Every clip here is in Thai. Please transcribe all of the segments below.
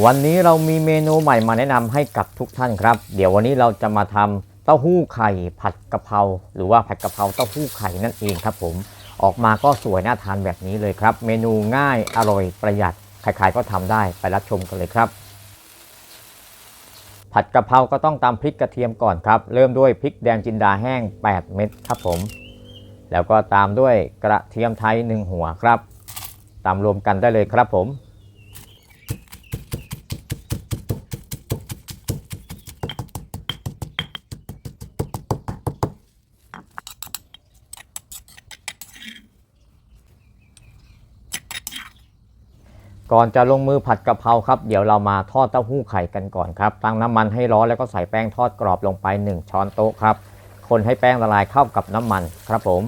วันนี้เรามีเมนูใหม่มาแนะนำให้กับทุกท่านครับ เดี๋ยววันนี้เราจะมาทำเต้าหู้ไข่ผัดกะเพราหรือว่าผัดกะเพราเต้าหู้ไข่นั่นเองครับผมออกมาก็สวยน่าทานแบบนี้เลยครับ เมนูง่ายอร่อยประหยัดใครๆก็ทำได้ไปรับชมกันเลยครับ ผัดกะเพราก็ต้องตำพริกกระเทียมก่อนครับ เริ่มด้วยพริกแดงจินดาแห้ง 8 เม็ดครับผม แล้วก็ตามด้วยกระเทียมไทย 1 หัวครับตามรวมกันได้เลยครับผม ก่อนจะลงมือผัดกะเพราครับ เดี๋ยวเรามาทอดเต้าหู้ไข่กันก่อนครับ ตั้งน้ำมันให้ร้อนแล้วก็ใส่แป้งทอดกรอบลงไป 1 ช้อนโต๊ะครับ คนให้แป้งละลายเข้ากับน้ำมันครับผม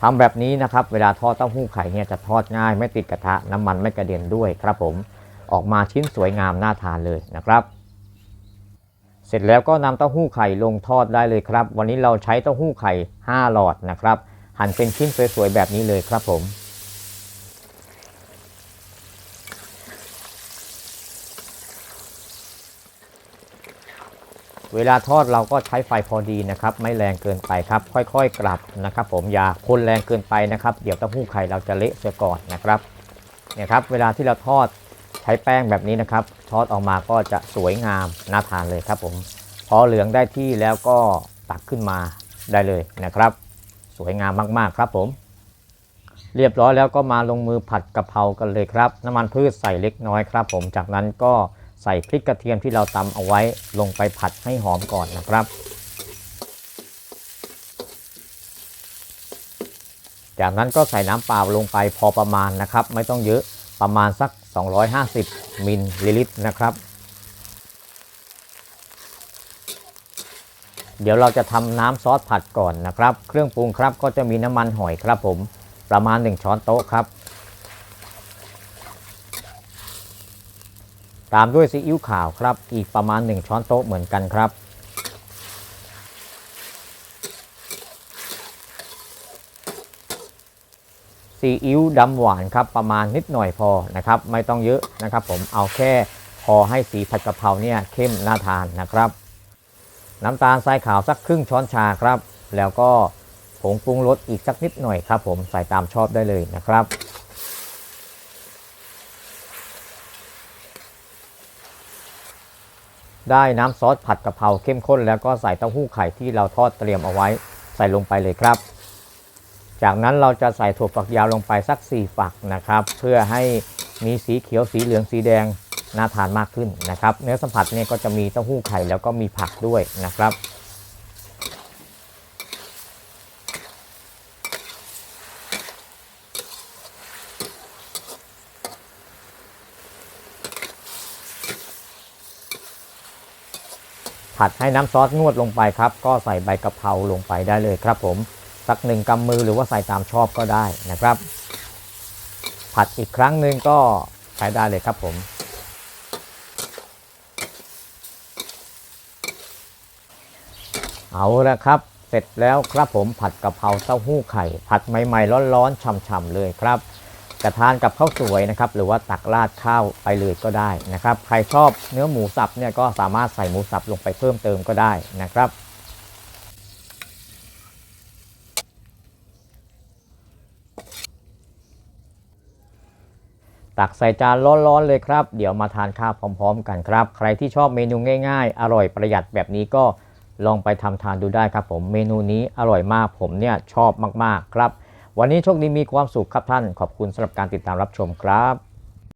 ทำแบบนี้นะครับ เวลาทอดเต้าหู้ไข่เนี่ยจะทอดง่าย ไม่ติดกระทะน้ำมันไม่กระเด็นด้วยครับผม ออกมาชิ้นสวยงามน่าทานเลยนะครับ เสร็จแล้วก็นำเต้าหู้ไข่ลงทอดได้เลยครับ วันนี้เราใช้เต้าหู้ไข่ 5 หลอดนะครับ หั่นเป็นชิ้นสวยๆแบบนี้เลยครับผม เวลาทอดเราก็ใช้ไฟพอดีนะครับ ไม่แรงเกินไปครับ ค่อยๆกลับนะครับ ผมอย่าคนแรงเกินไปนะครับ เดี๋ยวเต้าหู้ไข่เราจะเละเสียก่อนนะครับเนี่ยครับ เวลาที่เราทอดใช้แป้งแบบนี้นะครับ ทอดออกมาก็จะสวยงามน่าทานเลยครับผมพอเหลืองได้ที่แล้วก็ตักขึ้นมาได้เลยนะครับ สวยงามมากๆครับผม เรียบร้อยแล้วก็มาลงมือผัดกะเพรากันเลยครับ น้ำมันพืชใส่เล็กน้อยครับ ผมจากนั้นก็ ใส่พริกกระเทียมที่เราตำเอาไว้ลงไปผัดให้หอมก่อนนะครับ จากนั้นก็ใส่น้ำเปล่าลงไปพอประมาณนะครับ ไม่ต้องเยอะประมาณสัก 250 มิลลิลิตรนะครับ เดี๋ยวเราจะทำน้ำซอสผัดก่อนนะครับ เครื่องปรุงครับก็จะมีน้ำมันหอยครับผม ประมาณ 1 ช้อนโต๊ะครับ ตามด้วยซีอิ๊วขาวครับ อีกประมาณ 1 ช้อนโต๊ะเหมือนกันครับ ซีอิ๊วดำหวานครับประมาณนิดหน่อยพอนะครับ ไม่ต้องเยอะนะครับ ผมเอาแค่พอให้สีผัดกะเพราเนี่ยเข้มน่าทานนะครับ น้ำตาลทรายขาวสักครึ่งช้อนชาครับ แล้วก็ผงปรุงรสอีกสักนิดหน่อยครับ ผมใส่ตามชอบได้เลยนะครับ ได้น้ำซอสผัดกะเพราเข้มข้น แล้วก็ใส่เต้าหู้ไข่ที่เราทอดเตรียมเอาไว้ใส่ลงไปเลยครับ จากนั้นเราจะใส่ถั่วฝักยาวลงไปสัก 4 ฝักนะครับ เพื่อให้มีสีเขียวสีเหลืองสีแดงน่าทานมากขึ้นนะครับ เนื้อสัมผัสเนี่ยก็จะมีเต้าหู้ไข่แล้วก็มีผักด้วยนะครับ ผัดให้น้ำซอสนวดลงไปครับ ก็ใส่ใบกะเพราลงไปได้เลยครับผม สักหนึ่งกำมือหรือว่าใส่ตามชอบก็ได้นะครับ ผัดอีกครั้งหนึ่งก็ใช้ได้เลยครับผม เอาละครับ เสร็จแล้วครับผมผัดกะเพราเต้าหู้ไข่ ผัดใหม่ๆร้อนๆฉ่ำๆเลยครับ จะทานกับข้าวสวยนะครับหรือว่าตักราดข้าวไปเลยก็ได้นะครับใครชอบเนื้อหมูสับเนี่ยก็สามารถใส่หมูสับลงไปเพิ่มเติมก็ได้นะครับตักใส่จานร้อนๆเลยครับ เดี๋ยวมาทานข้าวพร้อมๆ กันครับ ใครที่ชอบเมนูง่ายๆ อร่อยประหยัดแบบนี้ก็ลองไปทำทานดูได้ครับผม เมนูนี้อร่อยมากผมเนี่ยชอบมากๆครับ วันนี้โชคดีมีความสุขครับท่าน ขอบคุณสำหรับการติดตามรับชมครับ